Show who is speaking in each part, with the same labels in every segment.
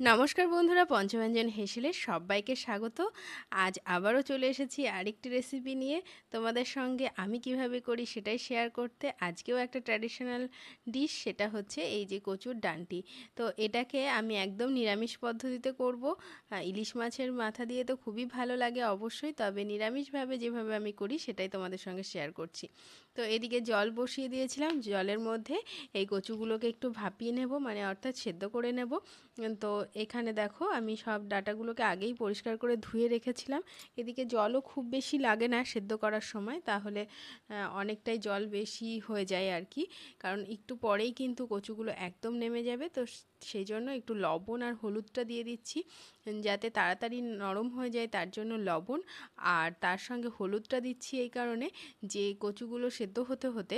Speaker 1: নমস্কার বন্ধুরা, পঞ্চব্যঞ্জন হেসেলে সবাইকে স্বাগত। আজ আবারও চলে এসেছি আরেকটি রেসিপি নিয়ে। তোমাদের সঙ্গে আমি কীভাবে করি সেটাই শেয়ার করতে। আজকেও একটা ট্র্যাডিশনাল ডিশ সেটা হচ্ছে এই যে কচুর ডানটি। তো এটাকে আমি একদম নিরামিষ পদ্ধতিতে করব। ইলিশ মাছের মাথা দিয়ে তো খুবই ভালো লাগে অবশ্যই, তবে নিরামিষভাবে যেভাবে আমি করি সেটাই তোমাদের সঙ্গে শেয়ার করছি। তো এদিকে জল বসিয়ে দিয়েছিলাম, জলের মধ্যে এই কচুগুলোকে একটু ভাপিয়ে নেব মানে অর্থাৎ সেদ্ধ করে নেব। তো এখানে দেখো আমি সব ডাটাগুলোকে আগেই পরিষ্কার করে ধুয়ে রেখেছিলাম। এদিকে জলও খুব বেশি লাগে না সেদ্ধ করার সময়, তাহলে অনেকটাই জল বেশি হয়ে যায় আর কি কারণ একটু পরেই কিন্তু কচুগুলো একদম নেমে যাবে, তো সেই জন্য একটু লবণ আর হলুদটা দিয়ে দিচ্ছি, যাতে তাড়াতাড়ি নরম হয়ে যায় তার জন্য লবণ। আর তার সঙ্গে হলুদটা দিচ্ছি এই কারণে, যে কচুগুলো সেদ্ধ হতে হতে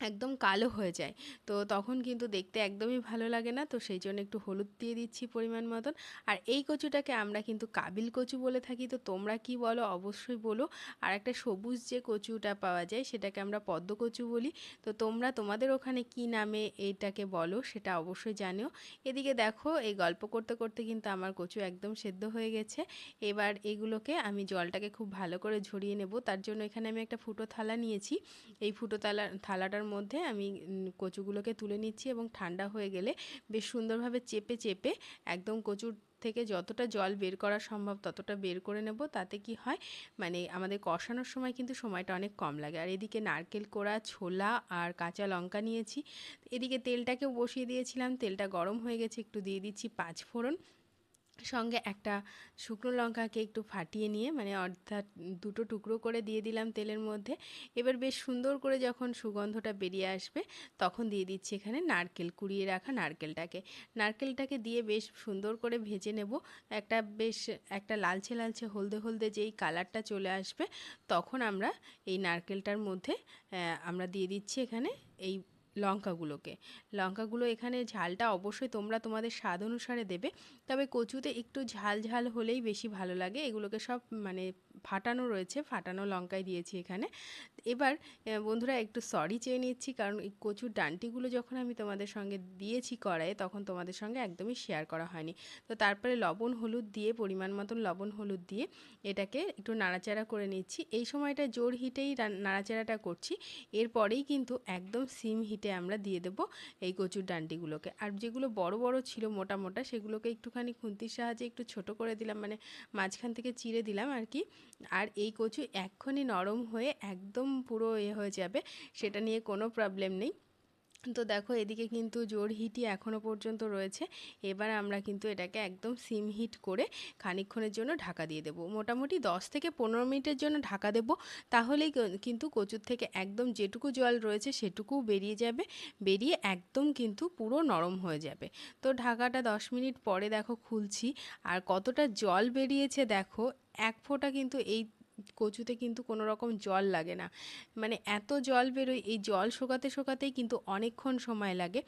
Speaker 1: একদম কালো হয়ে যায়। তো তখন কিন্তু দেখতে একদমই ভালো লাগে না। তো সেই জন্য একটু হলুদ দিয়ে দিচ্ছি পরিমাণ মতন। আর এই কচুটাকে আমরা কিন্তু কাবিল কচু বলে থাকি। তো তোমরা কি বলো অবশ্যই বলো। আর একটা সবুজ যে কচুটা পাওয়া যায়, সেটাকে আমরা পদ্ম কচু বলি। তো তোমরা তোমাদের ওখানে কি নামে এইটাকে বলো, সেটা অবশ্যই জানিও। এদিকে দেখো, এই গল্প করতে করতে কিন্তু আমার কচু একদম সেদ্ধ হয়ে গেছে। এবার এগুলোকে আমি জলটাকে খুব ভালো করে ঝরিয়ে নেব। তার জন্য এখানে আমি একটা ফুটো থালা নিয়েছি। এই ফুটো থালা, থালাটার মধ্যে আমি কচুগুলোকে তুলে নিচ্ছি এবং ঠান্ডা হয়ে গেলে বেশ সুন্দরভাবে চেপে চেপে একদম কচুর থেকে যতটা জল বের করা সম্ভব ততটা বের করে নেব। তাতে কি হয় মানে আমাদের কষানোর সময় কিন্তু সময়টা অনেক কম লাগে। আর এদিকে নারকেল কোড়া, ছোলা আর কাঁচা লঙ্কা নিয়েছি। এদিকে তেলটাকেও বসিয়ে দিয়েছিলাম। তেলটা গরম হয়ে গেছে, একটু দিয়ে দিচ্ছি পাঁচ ফোড়ন। সঙ্গে একটা শুকনো লঙ্কাকে একটু ফাটিয়ে নিয়ে মানে অর্থাৎ দুটো টুকরো করে দিয়ে দিলাম তেলের মধ্যে। এবার বেশ সুন্দর করে যখন সুগন্ধটা বেরিয়ে আসবে, তখন দিয়ে দিচ্ছি এখানে নারকেল, কুড়িয়ে রাখা নারকেলটাকে। নারকেলটাকে দিয়ে বেশ সুন্দর করে ভেজে নেব। একটা বেশ, একটা লালচে লালচে, হলদে হলদে যেই কালারটা চলে আসবে, তখন আমরা এই নারকেলটার মধ্যে আমরা দিয়ে দিচ্ছি এখানে এই লঙ্কাগুলোকে। লঙ্কাগুলো এখানে ঝালটা অবশ্যই তোমরা তোমাদের স্বাদ অনুসারে দেবে। তবে কচুতে একটু ঝাল ঝাল হলেই বেশি ভালো লাগে। এগুলোকে সব মানে ফাটানো রয়েছে, ফাটানো লঙ্কায় দিয়েছি এখানে। এবার বন্ধুরা একটু সরি চেয়ে নিচ্ছি, কারণ এই কচুর ডান্টিগুলো যখন আমি তোমাদের সঙ্গে দিয়েছি কড়াইয়ে, তখন তোমাদের সঙ্গে একদমই শেয়ার করা হয়নি। তো তারপরে লবণ, হলুদ দিয়ে, পরিমাণ মতন লবণ, হলুদ দিয়ে এটাকে একটু নাড়াচাড়া করে নিচ্ছি। এই সময়টা জোর হিটেই নাড়াচাড়াটা করছি। এরপরেই কিন্তু একদম সিম হিটে আমরা দিয়ে দেব এই কচুর ডান্টিগুলোকে। আর যেগুলো বড় বড় ছিল, মোটা মোটা, সেগুলোকে একটুখানি খুন্তির সাহায্যে একটু ছোট করে দিলাম মানে মাঝখান থেকে চিড়ে দিলাম আর কি। আর এই কচু এক্ষুনি নরম হয়ে একদম পুরো এ হয়ে যাবে, সেটা নিয়ে কোনো প্রবলেম নেই। তো দেখো এদিকে কিন্তু জোর হিটই এখনও পর্যন্ত রয়েছে। এবার আমরা কিন্তু এটাকে একদম সিম হিট করে খানিক্ষণের জন্য ঢাকা দিয়ে দেবো। মোটামুটি 10 থেকে পনেরো মিনিটের জন্য ঢাকা দেব। তাহলেই কিন্তু কচুর থেকে একদম যেটুকু জল রয়েছে সেটুকু বেরিয়ে যাবে, বেরিয়ে একদম কিন্তু পুরো নরম হয়ে যাবে। তো ঢাকাটা 10 মিনিট পরে দেখো খুলছি। আর কতটা জল বেরিয়েছে দেখো এক ফোঁটা কিন্তু এই কচুতে কিন্তু কোনো রকম জল লাগে না। মানে এত জল বেরোয়, এই জল শোকাতে শোকাতেই কিন্তু অনেকক্ষণ সময় লাগে।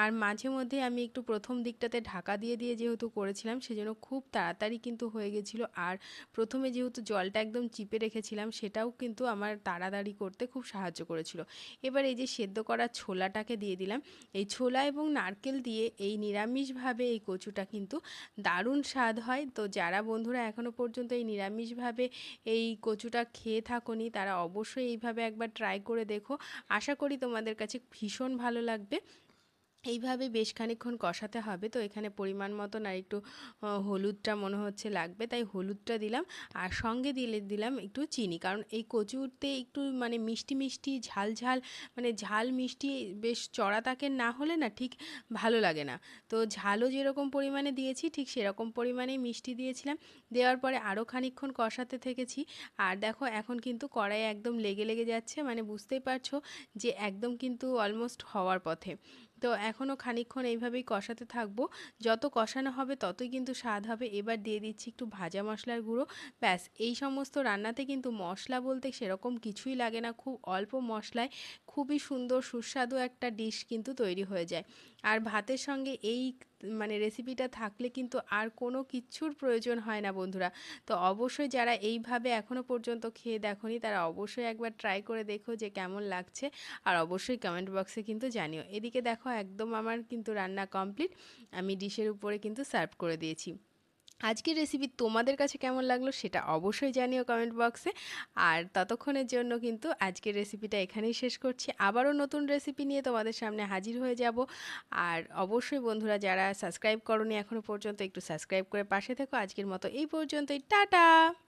Speaker 1: আর মাঝে মধ্যে আমি একটু প্রথম দিকটাতে ঢাকা দিয়ে দিয়ে যেহেতু করেছিলাম, সেজন্য খুব তাড়াতাড়ি কিন্তু হয়ে গেছিল। আর প্রথমে যেহেতু জলটা একদম চিপে রেখেছিলাম, সেটাও কিন্তু আমার তাড়াতাড়ি করতে খুব সাহায্য করেছিল। এবার এই যে সেদ্ধ করা ছোলাটাকে দিয়ে দিলাম। এই ছোলা এবং নারকেল দিয়ে এই নিরামিষভাবে এই কচুটা কিন্তু দারুণ স্বাদ হয়। তো যারা বন্ধুরা এখনও পর্যন্ত এই নিরামিষভাবে এই কচুটা খেয়ে থাকোনি, তারা অবশ্যই এইভাবে একবার ট্রাই করে দেখো। আশা করি তোমাদের কাছে ভীষণ ভালো লাগবে। এইভাবে বেশ খানিক্ষণ কষাতে হবে। তো এখানে পরিমাণ মতন আর একটু হলুদটা মনে হচ্ছে লাগবে। তাই হলুদটা দিলাম আর সঙ্গে দিলে, দিলাম একটু চিনি। কারণ এই কচুরতে একটু মানে মিষ্টি মিষ্টি, ঝাল ঝাল মানে ঝাল, মিষ্টি বেশ চড়া তাকের না হলে না ঠিক ভালো লাগে না। তো ঝালও যেরকম পরিমাণে দিয়েছি, ঠিক সেরকম পরিমাণেই মিষ্টি দিয়েছিলাম। দেওয়ার পরে আরও খানিক্ষণ কষাতে থেকেছি। আর দেখো এখন কিন্তু কড়াই একদম লেগে লেগে যাচ্ছে। মানে বুঝতেই পারছ যে একদম কিন্তু অলমোস্ট হওয়ার পথে। তো এখনও খানিক্ষণ এইভাবেই কষাতে থাকব। যত কষানো হবে ততই কিন্তু স্বাদ হবে। এবার দিয়ে দিচ্ছি একটু ভাজা মশলার গুঁড়ো। ব্যাস, এই সমস্ত রান্নাতে কিন্তু মশলা বলতে সেরকম কিছুই লাগে না। খুব অল্প মশলায় খুবই সুন্দর সুস্বাদু একটা ডিশ কিন্তু তৈরি হয়ে যায়। আর ভাতের সঙ্গে এই মানে রেসিপিটা থাকলে কিন্তু আর কোনো কিচ্ছুর প্রয়োজন হয় না বন্ধুরা। তো অবশ্যই যারা এইভাবে এখনও পর্যন্ত খেয়ে দেখনি, তারা অবশ্যই একবার ট্রাই করে দেখো যে কেমন লাগছে। আর অবশ্যই কমেন্ট বক্সে কিন্তু জানিও। এদিকে দেখো একদম আমার কিন্তু রান্না কমপ্লিট আমি ডিশের উপরে কিন্তু সার্ভ করে দিয়েছি। আজকের রেসিপি তোমাদের কাছে কেমন লাগল সেটা অবশ্যই জানিও কমেন্ট বক্সে আর ততক্ষণের জন্য কিন্তু আজকের রেসিপিটা এখানেই শেষ করছি। আবারও নতুন রেসিপি নিয়ে তোমাদের সামনে হাজির হয়ে যাব। আর অবশ্যই বন্ধুরা যারা সাবস্ক্রাইব করনি এখনও পর্যন্ত একটু সাবস্ক্রাইব করে পাশে থেকো। আজকের মতো এই পর্যন্তই। টাটা!